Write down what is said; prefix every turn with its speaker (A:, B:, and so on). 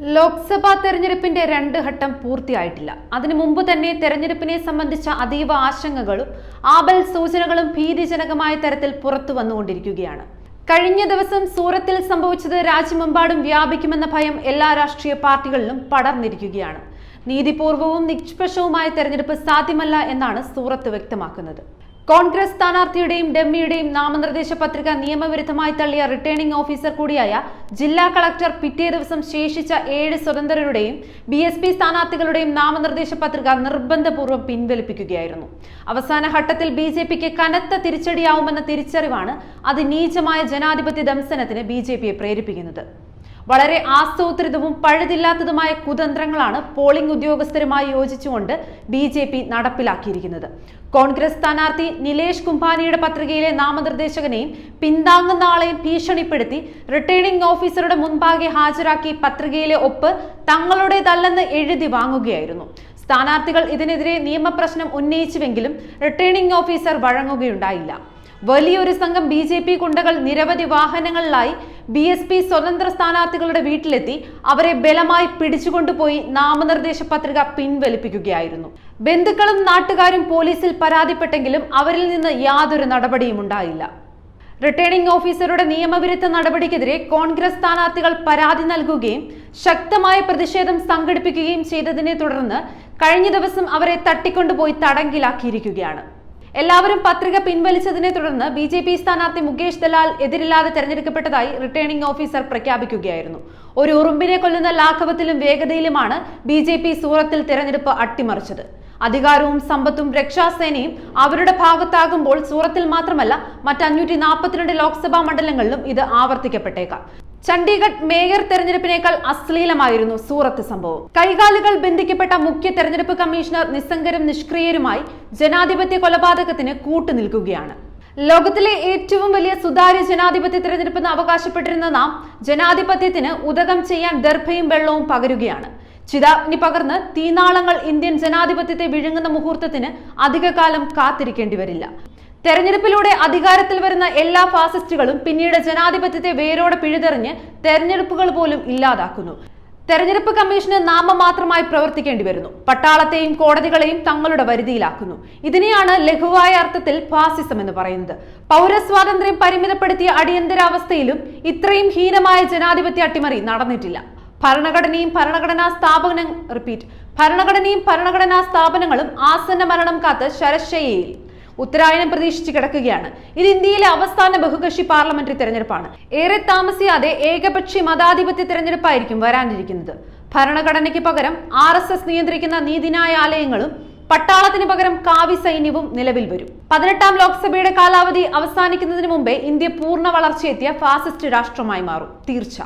A: ലോക്സഭാ തെരഞ്ഞെടുപ്പിന്റെ രണ്ട് ഘട്ടം പൂർത്തിയായിട്ടില്ല. അതിനു മുമ്പ് തന്നെ തെരഞ്ഞെടുപ്പിനെ സംബന്ധിച്ച അതീവ ആശങ്കകളും ആപൽ സൂചനകളും ഭീതിജനകമായ തരത്തിൽ പുറത്തു വന്നുകൊണ്ടിരിക്കുകയാണ്. കഴിഞ്ഞ ദിവസം സൂറത്തിൽ സംഭവിച്ചത് രാജ്യമെമ്പാടും വ്യാപിക്കുമെന്ന ഭയം എല്ലാ രാഷ്ട്രീയ പാർട്ടികളിലും പടർന്നിരിക്കുകയാണ്. നീതിപൂർവവും നിഷ്പക്ഷവുമായ തെരഞ്ഞെടുപ്പ് സാധ്യമല്ല എന്നാണ് സൂറത്ത് വ്യക്തമാക്കുന്നത്. കോൺഗ്രസ് സ്ഥാനാർത്ഥിയുടെയും ഡെമ്മിയുടെയും നാമനിർദ്ദേശ പത്രിക നിയമവിരുദ്ധമായി തള്ളിയ റിട്ടേണിംഗ് ഓഫീസർ കൂടിയായ ജില്ലാ കളക്ടർ പിറ്റേ ദിവസം ശേഷിച്ച ഏഴ് സ്വതന്ത്രരുടെയും ബി എസ് പി സ്ഥാനാർത്ഥികളുടെയും നാമനിർദ്ദേശ പത്രിക നിർബന്ധപൂർവം പിൻവലിപ്പിക്കുകയായിരുന്നു. അവസാന ഘട്ടത്തിൽ ബി ജെ പിക്ക് കനത്ത തിരിച്ചടിയാവുമെന്ന തിരിച്ചറിവാണ് അതിനീചമായ ജനാധിപത്യ ദംസനത്തിന് ബി ജെ പിയെ പ്രേരിപ്പിക്കുന്നത്. വളരെ ആസൂത്രിതവും പഴുതില്ലാത്തതുമായ കുതന്ത്രങ്ങളാണ് പോളിംഗ് ഉദ്യോഗസ്ഥരുമായി യോജിച്ചുകൊണ്ട് ബി ജെ പി നടപ്പിലാക്കിയിരിക്കുന്നത്. കോൺഗ്രസ് സ്ഥാനാർത്ഥി നിലേഷ് കുംഭാനിയുടെ പത്രികയിലെ നാമനിർദ്ദേശകനെയും പിന്താങ്ങുന്ന ആളെയും ഭീഷണിപ്പെടുത്തി റിട്ടേണിംഗ് ഓഫീസറുടെ മുൻപാകെ ഹാജരാക്കി പത്രികയിലെ ഒപ്പ് തങ്ങളുടേതല്ലെന്ന് എഴുതി വാങ്ങുകയായിരുന്നു. സ്ഥാനാർത്ഥികൾ ഇതിനെതിരെ നിയമപ്രശ്നം ഉന്നയിച്ചുവെങ്കിലും റിട്ടേണിംഗ് ഓഫീസർ വഴങ്ങുകയുണ്ടായില്ല. വലിയൊരു സംഘം ബി ജെ പി ഗുണ്ടകൾ നിരവധി വാഹനങ്ങളിലായി ബി എസ് പി സ്വതന്ത്ര സ്ഥാനാർത്ഥികളുടെ വീട്ടിലെത്തി അവരെ ബലമായി പിടിച്ചുകൊണ്ടുപോയി നാമനിർദ്ദേശ പത്രിക പിൻവലിപ്പിക്കുകയായിരുന്നു. ബന്ധുക്കളും നാട്ടുകാരും പോലീസിൽ പരാതിപ്പെട്ടെങ്കിലും അവരിൽ നിന്ന് യാതൊരു നടപടിയും ഉണ്ടായില്ല. റിട്ടേണിംഗ് ഓഫീസറുടെ നിയമവിരുദ്ധ നടപടിക്കെതിരെ കോൺഗ്രസ് സ്ഥാനാർത്ഥികൾ പരാതി നൽകുകയും ശക്തമായ പ്രതിഷേധം സംഘടിപ്പിക്കുകയും ചെയ്തതിനെ തുടർന്ന് കഴിഞ്ഞ ദിവസം അവരെ തട്ടിക്കൊണ്ടുപോയി തടങ്കിലാക്കിയിരിക്കുകയാണ്. എല്ലാവരും പത്രിക പിൻവലിച്ചതിനെ തുടർന്ന് ബി ജെ പി സ്ഥാനാർത്ഥി മുകേഷ് ദലാൽ എതിരില്ലാതെ തെരഞ്ഞെടുക്കപ്പെട്ടതായി റിട്ടേണിംഗ് ഓഫീസർ പ്രഖ്യാപിക്കുകയായിരുന്നു. ഒരു ഉറുമ്പിനെ കൊല്ലുന്ന ലാഘവത്തിലും വേഗതയിലുമാണ് ബി ജെ പി സൂറത്തിൽ തെരഞ്ഞെടുപ്പ് അട്ടിമറിച്ചത്. അധികാരവും സമ്പത്തും രക്ഷാസേനയും അവരുടെ ഭാഗത്താകുമ്പോൾ സൂറത്തിൽ മാത്രമല്ല മറ്റ് അഞ്ഞൂറ്റി നാൽപ്പത്തിരണ്ട് ലോക്സഭാ മണ്ഡലങ്ങളിലും ഇത് ആവർത്തിക്കപ്പെട്ടേക്കാം. ചണ്ഡീഗഡ് മേയർ തെരഞ്ഞെടുപ്പിനേക്കാൾ അശ്ലീലമായിരുന്നു സൂറത്ത് സംഭവം. കൈകാലുകൾ ബന്ധിക്കപ്പെട്ട മുഖ്യ തെരഞ്ഞെടുപ്പ് കമ്മീഷണർ നിസ്സംഗരും നിഷ്ക്രിയരുമായി ജനാധിപത്യ കൊലപാതകത്തിന് കൂട്ടുനിൽക്കുകയാണ്. ലോകത്തിലെ ഏറ്റവും വലിയ സുതാര്യ ജനാധിപത്യ തെരഞ്ഞെടുപ്പെന്ന് അവകാശപ്പെട്ടിരുന്ന നാം ജനാധിപത്യത്തിന് ഉദകം ചെയ്യാൻ ദർഭയും വെള്ളവും പകരുകയാണ്. ചിതാഗ്നി പകർന്ന് തീനാളങ്ങൾ ഇന്ത്യൻ ജനാധിപത്യത്തെ വിഴുങ്ങുന്ന മുഹൂർത്തത്തിന് അധികകാലം കാത്തിരിക്കേണ്ടി വരില്ല. തെരഞ്ഞെടുപ്പിലൂടെ അധികാരത്തിൽ വരുന്ന എല്ലാ ഫാസിസ്റ്റുകളും പിന്നീട് ജനാധിപത്യത്തെ വേരോടെ പിഴുതെറിഞ്ഞ് തെരഞ്ഞെടുപ്പുകൾ പോലും ഇല്ലാതാക്കുന്നു. തെരഞ്ഞെടുപ്പ് കമ്മീഷന് നാമമാത്രമായി പ്രവർത്തിക്കേണ്ടി വരുന്നു. പട്ടാളത്തെയും കോടതികളെയും തങ്ങളുടെ വരുതിയിലാക്കുന്നു ഇതിനെയാണ് ലഘുവായ അർത്ഥത്തിൽ ഫാസിസം എന്ന് പറയുന്നത്. പൗരസ്വാതന്ത്ര്യം പരിമിതപ്പെടുത്തിയ അടിയന്തരാവസ്ഥയിലും ഇത്രയും ഹീനമായ ജനാധിപത്യ അട്ടിമറി നടന്നിട്ടില്ല. ഭരണഘടനയും ഭരണഘടനാ സ്ഥാപന റിപ്പീറ്റ് ഭരണഘടനയും ഭരണഘടനാ സ്ഥാപനങ്ങളും ആസന്ന മരണം കാത്ത് ശരശയ്യയിൽ. ഉത്തരായനം പ്രതീക്ഷിച്ച് കിടക്കുകയാണ്. ഇത് ഇന്ത്യയിലെ അവസാന ബഹുകക്ഷി പാർലമെന്ററി തെരഞ്ഞെടുപ്പാണ്. ഏറെ താമസിയാതെ ഏകപക്ഷി മതാധിപത്യ തെരഞ്ഞെടുപ്പായിരിക്കും വരാനിരിക്കുന്നത്. ഭരണഘടനയ്ക്ക് പകരം ആർ എസ് എസ് നിയന്ത്രിക്കുന്ന നീതിന്യായാലയങ്ങളും പട്ടാളത്തിന് പകരം കാവി സൈന്യവും നിലവിൽ വരും. പതിനെട്ടാം ലോക്സഭയുടെ കാലാവധി അവസാനിക്കുന്നതിന് മുമ്പേ ഇന്ത്യ പൂർണ വളർച്ചയെത്തിയ ഫാസിസ്റ്റ് രാഷ്ട്രമായി മാറും. തീർച്ച.